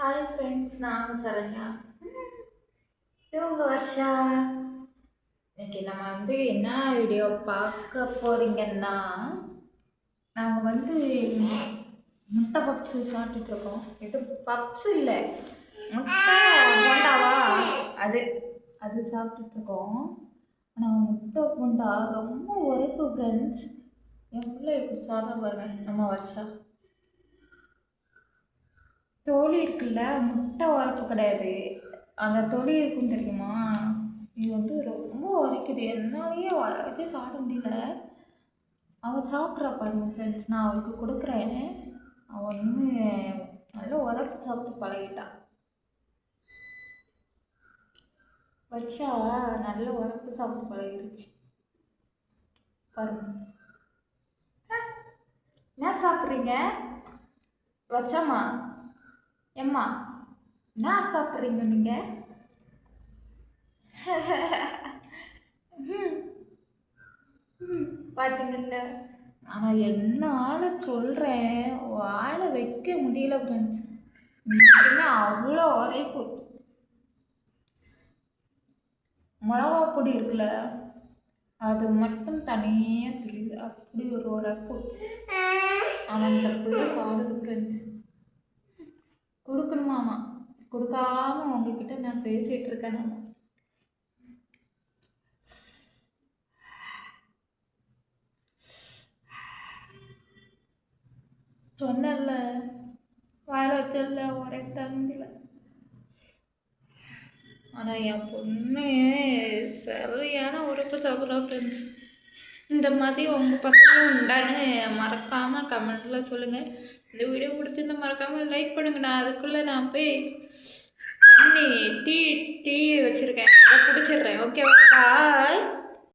Hi friends நான் சரண்யா. இது உங்கள் வர்ஷா? இன்னைக்கு நம்ம வந்து என்ன வீடியோ பார்க்க போகிறீங்கன்னா நாங்கள் வந்து முட்டை பப்ஸு சாப்பிட்டுட்டு இருக்கோம். இது பப்ஸ் இல்லை முட்டை போண்டாவா? அது அது சாப்பிட்டுட்டு இருக்கோம். ஆனால் முட்டை போண்டா ரொம்ப உரைப்பு ஃப்ரெண்ட்ஸ் என் பிள்ளை எப்படி சாப்பிட பாருங்க நம்ம வருஷா. தோழி இருக்குல்ல முட்டை உரப்பு கிடையாது. அந்த தொலி இருக்கும் தெரியுமா? இது வந்து ரொம்ப உரைக்குது என்னாலேயே வச்சு சாப்பிட முடியல. அவள் சாப்பிட்றா பாருங்க ஃப்ரெண்ட்ஸ் நான் அவளுக்கு கொடுக்குறேன். அவள் வந்து நல்ல உரப்பு சாப்பிட்டு பழகிட்டா. வச்சா நல்ல உரப்பு சாப்பிட்டு பழகிருச்சு. பாருங்க. என்ன சாப்பிட்றீங்க? வச்சாமா எம்மா என்ன சாப்பிட்றீங்க நீங்கள் பார்த்தீங்கல்ல ஆனால் என்னால் சொல்கிறேன் வாழை வைக்க முடியல ஃப்ரெண்ட்ஸ் இன்னைக்குமே அவ்வளோ உரைப்பு. மிளகா பொடி இருக்குல்ல அது மட்டும் தனியாக தெரியுது. அப்படி ஒரு உரைப்பு. ஆனால் இந்த பிள்ளை சாப்பிடுது ஃப்ரெண்ட்ஸ் கொடுக்கணுமாமா? கொடுக்காம உங்ககிட்ட நான் பேசிகிட்டு இருக்கேன் நான். சொன்னல வாயில் வச்சல ஒரே தந்தில. ஆனால் என் பொண்ணு சரியான உறுப்பு சாப்பிட்றா ஃப்ரெண்ட்ஸ் இந்த மாதிரி உங்கள் பசங்களும் உண்டான்னு மறக்காமல் கமெண்டில் சொல்லுங்கள் இந்த வீடியோ பிடிச்சிருந்தா மறக்காமல் லைக் பண்ணுங்க. நான் அதுக்குள்ளே நான் போய் தண்ணி டீ டீ வச்சுருக்கேன். அதை குடிச்சிடுறேன். ஓகேவா